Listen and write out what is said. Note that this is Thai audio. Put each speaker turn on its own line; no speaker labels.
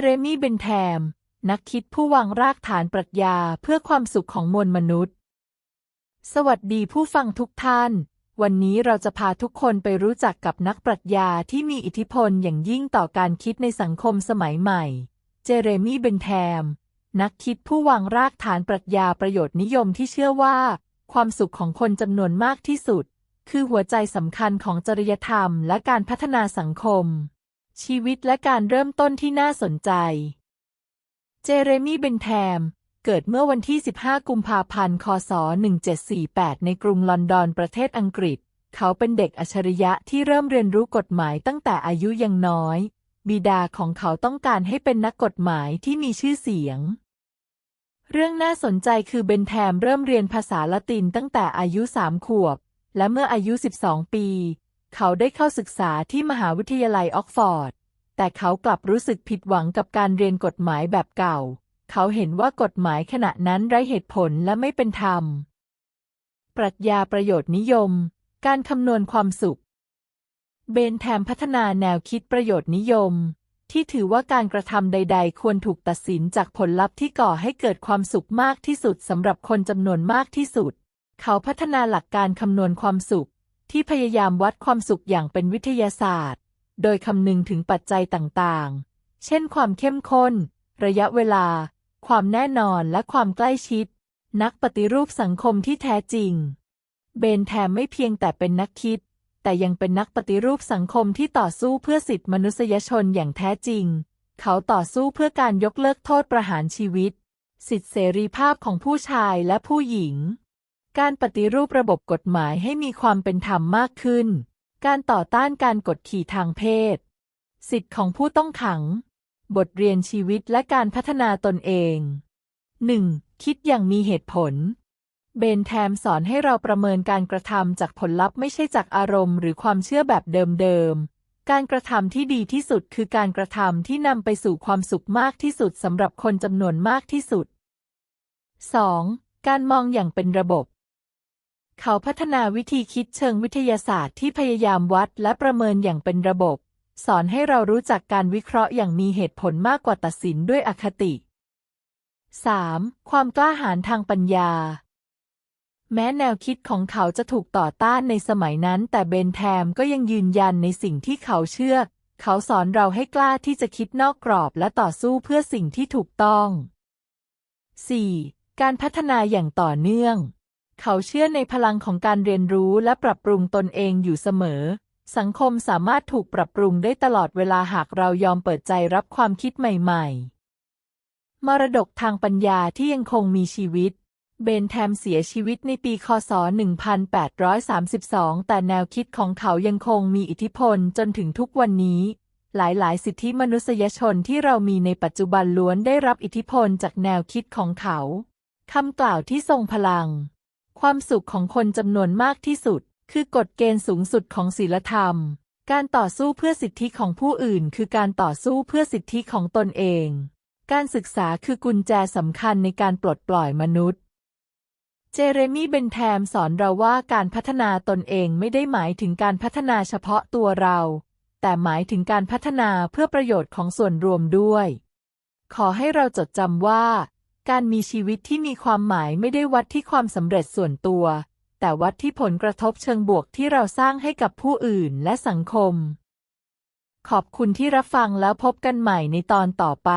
เรมีเบนแทม นักคิดผู้วางรากฐานปรัชญาเพื่อความสุขของมวลมนุษย์ สวัสดีผู้ฟังทุกท่าน วันนี้เราจะพาทุกคนไปรู้จักกับนักปรัชญาที่มีอิทธิพลอย่างยิ่งต่อการคิดในสังคมสมัยใหม่ เจเรมีเบนแทม นักคิดผู้วางรากฐานปรัชญาประโยชน์นิยมที่เชื่อว่า ความสุขของคนจำนวนมากที่สุด คือหัวใจสำคัญของจริยธรรมและการพัฒนาสังคม ชีวิตและการเริ่มต้นที่น่าสนใจ เจเรมีเบนแทม เกิดเมื่อวันที่ 15 กุมภาพันธ์ คศ 1748 ในกรุงลอนดอนประเทศอังกฤษ เขาเป็นเด็กอัจฉริยะที่เริ่มเรียนรู้กฎหมายตั้งแต่อายุยังน้อย บิดาของเขาต้องการให้เป็นนักกฎหมายที่มีชื่อเสียง เรื่องน่าสนใจคือเบนแทมเริ่มเรียนภาษาละตินตั้งแต่อายุสามขวบ และเมื่ออายุ 12 ปี เขาได้เข้าศึกษาที่มหาวิทยาลัยออกฟอร์ด แต่เขากลับรู้สึกผิดหวังกับการเรียนกฎหมายแบบเก่า เขาเห็นว่ากฎหมายขณะนั้นไร้เหตุผลและไม่เป็นธรรม ปรัชญาประโยชน์นิยม การคำนวณความสุข เบนแทมพัฒนาแนวคิดประโยชน์นิยม ที่ถือว่าการกระทำใด ๆ ควรถูกตัดสินจากผลลัพธ์ที่ก่อให้เกิดความสุขมากที่สุดสำหรับคนจำนวนมากที่สุด เขาพัฒนาหลักการคำนวณความสุข ที่พยายามวัดความสุขอย่างเป็นวิทยาศาสตร์ โดยคำนึงถึงปัจจัยต่างๆ เช่นความเข้มข้น ระยะเวลา ความแน่นอนและความใกล้ชิด นักปฏิรูปสังคมที่แท้จริง เบนแทมไม่เพียงแต่เป็นนักคิด แต่ยังเป็นนักปฏิรูปสังคมที่ต่อสู้เพื่อสิทธิมนุษยชนอย่างแท้จริง เขาต่อสู้เพื่อการยกเลิกโทษประหารชีวิต สิทธิเสรีภาพของผู้ชายและผู้หญิง การปฏิรูประบบกฎหมายให้มีความเป็นธรรมมากขึ้น การต่อต้านการกดขี่ทางเพศ สิทธิของผู้ต้องขัง บทเรียนชีวิตและการพัฒนาตนเอง 1. คิดอย่างมีเหตุผล เบนแทมสอนให้เราประเมินการกระทำจากผลลัพธ์ไม่ใช่จากอารมณ์หรือความเชื่อแบบเดิมๆ การกระทำที่ดีที่สุดคือการกระทำที่นำไปสู่ความสุขมากที่สุดสำหรับคนจำนวนมากที่สุด 2. การมองอย่างเป็นระบบ เขาพัฒนาวิธีคิดเชิงวิทยาศาสตร์ที่พยายามวัดและประเมินอย่างเป็นระบบ สอนให้เรารู้จักการวิเคราะห์อย่างมีเหตุผลมากกว่าตัดสินด้วยอคติ 3. ความกล้าหาญทางปัญญา แม้แนวคิดของเขาจะถูกต่อต้านในสมัยนั้น แต่เบนแทมก็ยังยืนยันในสิ่งที่เขาเชื่อ เขาสอนเราให้กล้าที่จะคิดนอกกรอบและต่อสู้เพื่อสิ่งที่ถูกต้อง 4. การพัฒนาอย่างต่อเนื่อง เขาเชื่อในพลังของการเรียนรู้และปรับปรุงตนเองอยู่เสมอ สังคมสามารถถูกปรับปรุงได้ตลอดเวลาหากเรายอมเปิดใจรับความคิดใหม่ๆ มรดกทางปัญญาที่ยังคงมีชีวิต เบนแทมเสียชีวิตในปีคศ 1832 แต่แนวคิดของเขายังคงมีอิทธิพลจนถึงทุกวันนี้หลาย ๆ สิทธิมนุษยชนที่เรามีในปัจจุบันล้วนได้รับอิทธิพลจากแนวคิดของเขา คำกล่าวที่ทรงพลัง ความสุขของคนจำนวนมากที่สุด คือกฎเกณฑ์สูงสุดของศีลธรรม การต่อสู้เพื่อสิทธิของผู้อื่น คือการต่อสู้เพื่อสิทธิของตนเอง การศึกษาคือกุญแจสำคัญในการปลดปล่อยมนุษย์เจเรมีเบนแทมสอนเราว่าการพัฒนาตนเองไม่ได้หมายถึงการพัฒนาเฉพาะตัวเรา แต่หมายถึงการพัฒนาเพื่อประโยชน์ของส่วนรวมด้วย ขอให้เราจดจำว่า การมีชีวิตที่มีความหมายไม่ได้วัดที่ความสำเร็จส่วนตัว แต่วัดที่ผลกระทบเชิงบวกที่เราสร้างให้กับผู้อื่นและสังคม ขอบคุณที่รับฟังแล้วพบกันใหม่ในตอนต่อไป